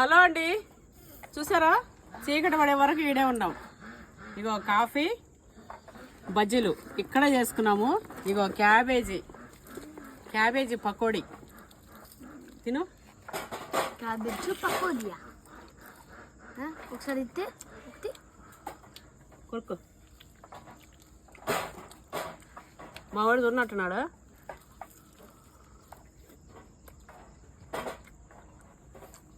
Hello అండి. చూసారా? చీకటి పడే వరకు ఈడే ఉన్నాం. ఇగో కాఫీ బజ్జీలు ఇక్కడ చేసుకున్నాము. ఇగో క్యాబేజీ క్యాబేజీ పకోడీ. తిను. క్యాబేజ్ పకోడియా? ఒకసారి ఇస్తే ఒకటి. కొడుకు. మా వాడు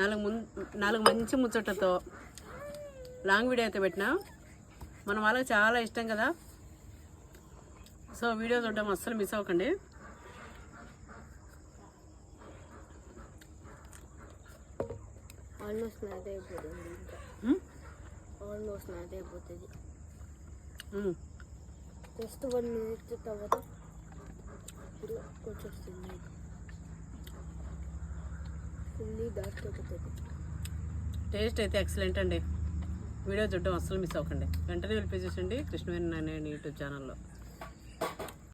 నాలుగు ముందు నాలుగు మంచి ముచ్చటతో లాంగ్ వీడియో అయితే పెట్టినా. మన వాళ్ళకి చాలా ఇష్టం కదా. సో వీడియో చూడడం అస్సలు మిస్ అవ్వకండి. ఆల్మోస్ట్ నాదే అయిపోతుంది ఆల్మోస్ట్ నాదే అయిపోతుంది. జస్ట్ వన్ మినిట్ తర్వాత అయిపోతుంది టేస్ట్ అయితే ఎక్సలెంట్ అండి. వీడియో చూడడం అస్సలు మిస్ అవ్వకండి. వెంటనే వెళ్ళి చూసండి కృష్ణవేణి నేను యూట్యూబ్ ఛానల్లో.